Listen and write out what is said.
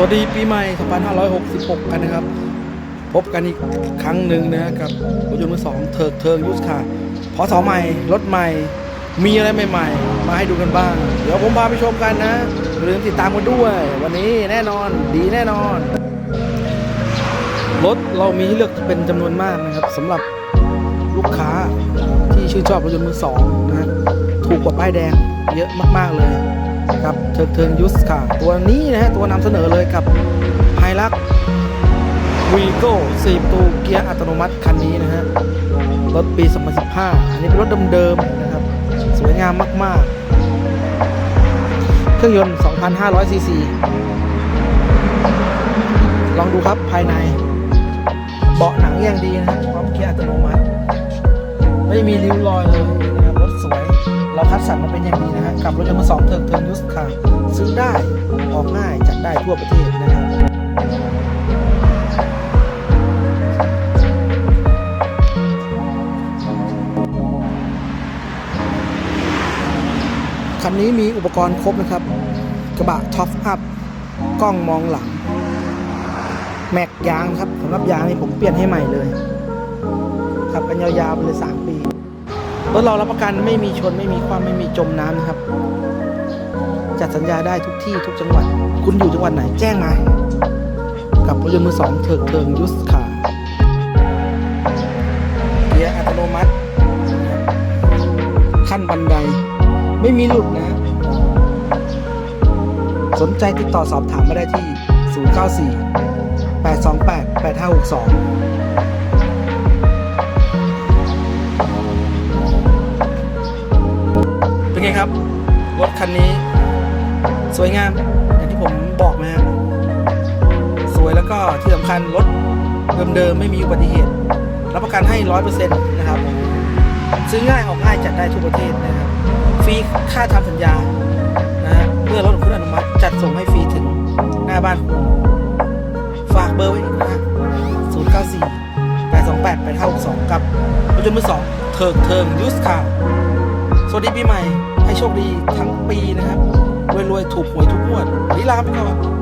สวัสดีปีใหม่ 2566 กันนะครับ พบกันอีกครั้งหนึ่งนะกับรถยนต์มือสองเถิกเทิงยุสค่ะพอสอใหม่ รถใหม่ มีอะไรใหม่ ๆ มาให้ดูกันบ้าง เดี๋ยวผมพาไปชมกันนะอย่าลืมติดตามกันด้วย วันนี้แน่นอนดีแน่นอน รถเรามีให้เลือกเป็นจำนวนมากนะครับสำหรับลูกค้าที่ชื่นชอบรถยนต์มือสองนะถูกกว่าป้ายแดงเยอะมากๆเลย กับเทิร์เทิร์ยุสค่ะ ตัวนี้นะฮะตัวนำเสนอเลยกับไฮลักวีโก้4ประตูเกียร์อัตโนมัติคันนี้นะฮะรถปี 2015 อันนี้เป็นรถเดิมๆนะครับ สวยงามมากๆ เครื่องยนต์ 2,500 ซีซี ลองดูครับภายใน เบาะหนังอย่างดีนะครับพร้อมเกียร์อัตโนมัติ ไม่มีริ้วรอยเลย เราคัดสรรมาเป็นอย่างดีนะฮะกับรถยนต์มือสองเทิร์นเทิร์นยุสค่ะ ซื้อได้ออกง่ายจัดได้ทั่วประเทศนะครับคันนี้มีอุปกรณ์ครบนะครับ กระบะท็อปอัพกล้องมองหลัง แม็กยางครับสำหรับยางนี่ผมเปลี่ยนให้ใหม่เลยขับกันยาวๆไปเลย 3 ปี รถเรารับประกันไม่มีชนไม่มีความไม่มีจมน้ำนะครับ จัดสัญญาได้ทุกที่ทุกจังหวัด คุณอยู่จังหวัดไหนแจ้งมา กับรถยนต์มือสองเถิกเทิงยุสขาเกียร์อัตโนมัติ ขั้นบันได ไม่มีหลุดนะ สนใจติดต่อสอบถามมาได้ที่ 094 828 8562 เป็นไงครับรถคันนี้ สวยงามอย่างที่ผมบอกนะฮะสวยแล้วก็ที่สำคัญรถเดิมๆไม่มีอุบัติเหตุรับประกันให้ร้อยเปอร์เซ็นต์นะครับซื้อง่ายออกง่ายจัดได้ทั่วประเทศนะครับฟรีค่าทำสัญญานะเมื่อรถของคุณอนุมัติจัดส่งให้ฟรีถึงหน้าบ้านคุณฝากเบอร์ไว้นะฮะ0 9 4 8 2 8 8 5 6 2กับรถยนต์มือสองเถิกเทิงยูสคาร์ สวัสดีปีใหม่ ให้โชคดีทั้งปีนะครับรวยๆถูกหวยทุกงวดวันนี้ลาไปก่อน